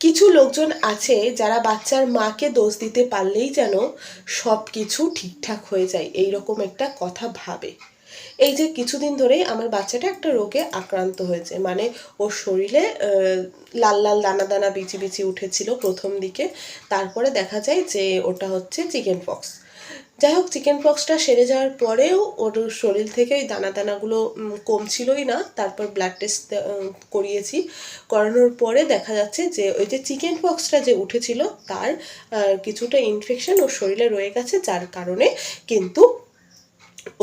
কিছু লোকজন আছে যারা বাচ্চার মাকে দোষ দিতে পারলেই যেন সব কিছু ঠিকঠাক হয়ে যায় এই রকম একটা কথা ভাবে। এই যে কিছুদিন ধরেই আমার বাচ্চাটা একটা রোগে আক্রান্ত হয়েছে মানে ওর শরীরে লাল লাল দানা দানা বিচি বিচি উঠেছিল প্রথম দিকে, তারপরে দেখা যায় যে ওটা হচ্ছে চিকেন পক্স যাই হোক চিকেন পক্সটা সেরে যাওয়ার পরেও ওর শরীর থেকে ওই দানা দানাগুলো কমছিলই না। তারপর ব্লাড টেস্ট করিয়েছি। করানোর পরে দেখা যাচ্ছে যে, ওই যে চিকেন পক্সটা যে উঠেছিল, তার কিছুটা ইনফেকশন ওর শরীরে রয়ে গেছে, যার কারণে কিন্তু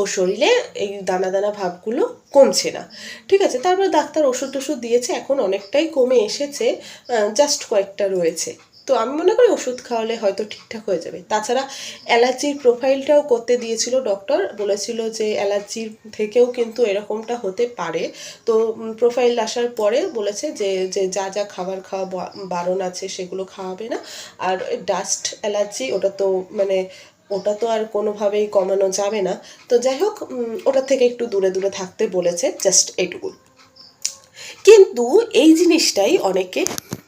ওর শরীরে এই দানা দানা ভাবগুলো কমছে না। ঠিক আছে, তারপর ডাক্তার ওষুধ টষুধ দিয়েছে, এখন অনেকটাই কমে এসেছে জাস্ট কয়েকটা রয়েছে। তো আমি মনে করি ওষুধ খাওয়ালে হয়তো ঠিকঠাক হয়ে যাবে। তাছাড়া অ্যালার্জির প্রোফাইলটাও করতে দিয়েছিল ডক্টর বলেছিল যে অ্যালার্জির থেকেও কিন্তু এরকমটা হতে পারে। তো প্রোফাইল আসার পরে বলেছে যে যে যা যা খাবার খাওয়া বারণ আছে সেগুলো খাওয়াবে না। আর ডাস্ট অ্যালার্জি, ওটা তো মানে ওটা তো আর কোনোভাবেই কমানো যাবে না। তো যাই হোক ওটার থেকে একটু দূরে দূরে থাকতে বলেছে জাস্ট এইটুকু কিন্তু এই জিনিসটাই অনেকে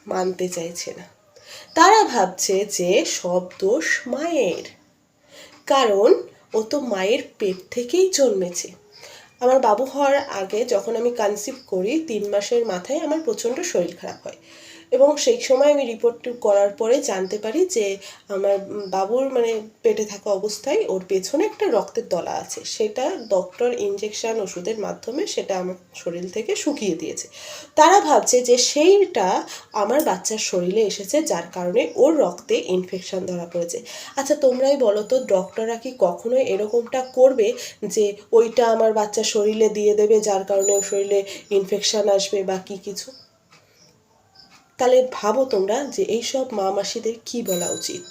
মানতে চাইছে না। তারা ভাবছে যে সব দোষ মায়ের। কারণ ও তো মায়ের পেট থেকেই জন্মেছে। আমার বাবু হওয়ার আগে যখন আমি কনসিভ করি, তিন মাসের মাথায় আমার প্রচণ্ড শরীর খারাপ হয়। এবং সেই সময় আমি রিপোর্ট করার পরে জানতে পারি যে আমার বাবুর মানে পেটে থাকা অবস্থায় ওর পেছনে একটা রক্তের দলা আছে। সেটা ডক্টর ইঞ্জেকশন ওষুধের মাধ্যমে সেটা আমার শরীর থেকে শুকিয়ে দিয়েছে। তারা ভাবছে যে সেইটা আমার বাচ্চার শরীরে এসেছে যার কারণে ওর রক্তে ইনফেকশন ধরা পড়েছে। আচ্ছা তোমরাই বলো তো ডক্টররা কি কখনোই এরকমটা করবে যে ওইটা আমার বাচ্চার শরীরে দিয়ে দেবে যার কারণে ওর শরীরে ইনফেকশান আসবে বা কি কিছু? তাহলে ভাবো তোমরা যে এইসব মা মাসিদের কী বলা উচিত।